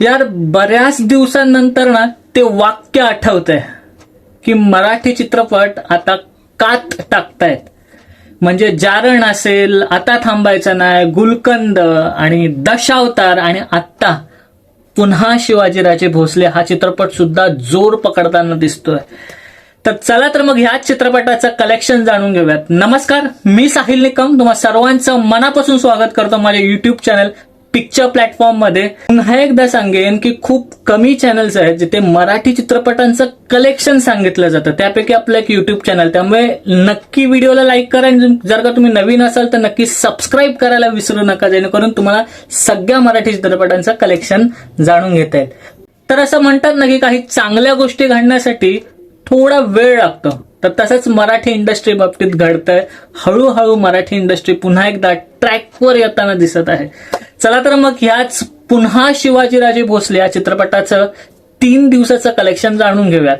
यार बऱ्याच दिवसांनंतर ना ते वाक्य आठवत आहे की मराठी चित्रपट आता कात टाकतायत. म्हणजे जारण असेल आता थांबायचं नाही गुलकंद आणि दशावतार आणि आत्ता पुन्हा शिवाजीराजे भोसले हा चित्रपट सुद्धा जोर पकडताना दिसतोय. तर चला तर मग ह्याच चित्रपटाचं कलेक्शन जाणून घेऊयात. नमस्कार मी साहिल निकम. तुम्हा सर्वांचं मनापासून स्वागत करतो माझ्या युट्यूब चॅनल पिक्चर प्लॅटफॉर्ममध्ये पुन्हा एकदा सांगेन की खूप कमी चॅनल्स आहेत जिथे मराठी चित्रपटांचं कलेक्शन सांगितलं जातं. त्यापैकी आपलं एक युट्यूब चॅनल त्यामुळे नक्की व्हिडिओला लाईक करा आणि जर का तुम्ही नवीन असाल तर नक्की सबस्क्राईब करायला विसरू नका जेणेकरून तुम्हाला सगळ्या मराठी चित्रपटांचं कलेक्शन जाणून घेता येईल. तर असं म्हणतात ना की काही चांगल्या गोष्टी घडण्यासाठी थोडा वेळ लागतो. तर तसंच मराठी इंडस्ट्री बाबतीत घडतंय. हळूहळू मराठी इंडस्ट्री पुन्हा एकदा ट्रॅकवर येताना दिसत आहे. चला तर मग ह्याच पुन्हा शिवाजीराजे भोसले या चित्रपटाचं तीन दिवसाचं कलेक्शन जाणून घेऊयात.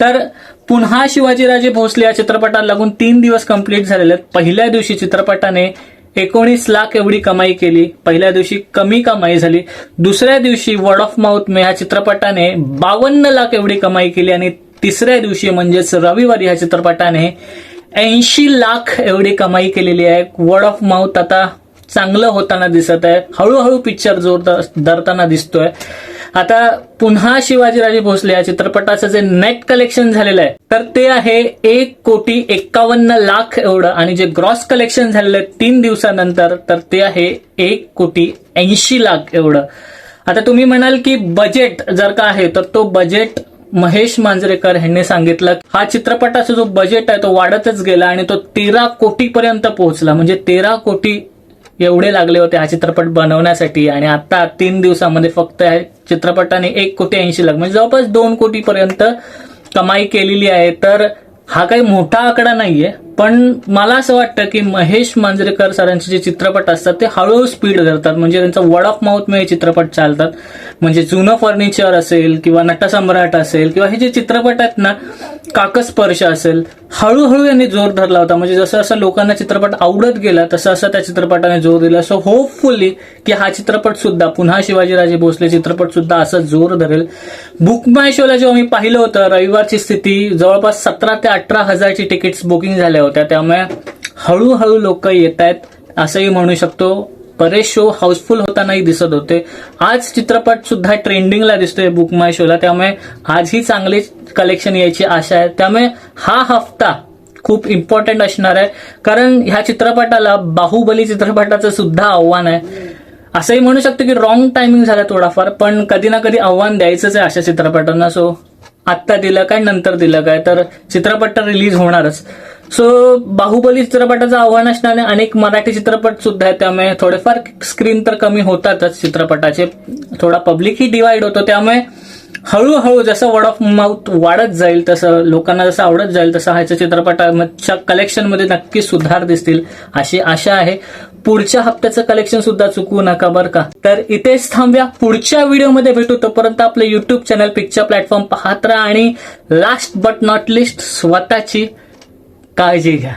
तर पुन्हा शिवाजीराजे भोसले या चित्रपटाला लागून तीन दिवस कंप्लीट झालेले आहेत. पहिल्या दिवशी चित्रपटाने एकोणीस लाख एवढी कमाई केली. पहिल्या दिवशी कमी कमाई झाली. दुसऱ्या दिवशी वर्ड ऑफ माउथ ह्या चित्रपटाने बावन्न लाख एवढी कमाई केली आणि तिसऱ्या दिवशी म्हणजेच रविवारी ह्या चित्रपटाने ऐंशी लाख एवढी कमाई केलेली आहे. वर्ड ऑफ माउथ आता चांगलं होताना दिसत आहे. हळूहळू पिक्चर जोर धरताना दिसतोय. आता पुन्हा शिवाजीराजे भोसले या चित्रपटाचं जे नेट कलेक्शन झालेलं आहे तर ते आहे एक कोटी एक्कावन्न लाख एवढं. आणि जे ग्रॉस कलेक्शन झालेलं आहे तीन दिवसानंतर तर ते आहे एक कोटी ऐंशी लाख एवढं. आता तुम्ही म्हणाल की बजेट जर का आहे तर तो बजेट महेश मांजरेकर यांनी सांगितलं. हा चित्रपटाचा जो बजेट आहे तो वाढतच गेला आणि तो तेरा कोटी पर्यंत पोहोचला. म्हणजे तेरा कोटी एवढे लागले होते हा चित्रपट बनवण्यासाठी आणि आता तीन दिवसामध्ये फक्त या चित्रपटाने एक कोटी ऐंशी लाख म्हणजे जवळपास दोन कोटीपर्यंत कमाई केलेली आहे. तर हा काही मोठा आकडा नाहीये. पण मला असं वाटतं की महेश मांजरेकर सरांचे जे चित्रपट असतात ते हळूहळू स्पीड धरतात म्हणजे त्यांचा वर्ड ऑफ माउथ हे चित्रपट चालतात. म्हणजे जुनं फर्निचर असेल किंवा नटसम्राट असेल किंवा हे जे चित्रपट आहेत ना काकस्पर्श असेल हळूहळू यांनी जोर धरला होता. म्हणजे जसं असं लोकांना चित्रपट आवडत गेला तसं असं त्या चित्रपटाने जोर दिला. सो होपफुली की हा चित्रपट सुद्धा पुन्हा शिवाजीराजे भोसले चित्रपट सुद्धा असं जोर धरेल. बुक माय शोला जेव्हा मी पाहिलं होतं रविवारची स्थिती जवळपास सतरा ते अठरा हजारची तिकीट्स बुकिंग झाल्या होत्या. त्यामुळे हळूहळू लोक येत आहेत असंही म्हणू शकतो. बरेच शो हाऊसफुल होतानाही दिसत होते. आज चित्रपट सुद्धा ट्रेंडिंगला दिसतोय बुक माय शोला त्यामुळे आजही चांगले कलेक्शन यायची आशा आहे. त्यामुळे हा हफ्ता खूप इम्पॉर्टंट असणार आहे. कारण ह्या चित्रपटाला बाहुबली चित्रपटाचं सुद्धा आव्हान आहे. असंही म्हणू शकतो की रॉंग टायमिंग झाला थोडाफार पण कधी ना कधी आव्हान द्यायचंच आहे अशा चित्रपटांना. सो आत्ता दिलं काय नंतर दिलं काय? तर चित्रपट तर रिलीज होणारच. सो बाहुबली चित्रपटाचं आव्हान असणारे अनेक मराठी चित्रपट सुद्धा आहेत. त्यामुळे थोडेफार स्क्रीन तर कमी होतातच चित्रपटाचे. थोडा पब्लिकही डिवाइड होतो. त्यामुळे हळूहळू जसं वर्ड ऑफ माउथ वाढत जाईल तसं लोकांना जसं आवडत जाईल तसं ह्याच्या चित्रपटाच्या कलेक्शनमध्ये नक्की सुधार दिसतील अशी आशा आहे. पुढच्या हप्त्याचं कलेक्शन सुद्धा चुकवू नका बरं का. तर इथेच थांबूया. पुढच्या व्हिडिओमध्ये भेटू. तोपर्यंत आपलं युट्यूब चॅनल पिक्चर प्लॅटफॉर्म पाहत राहा आणि लास्ट बट नॉट लिस्ट स्वतःची काळजी घ्या.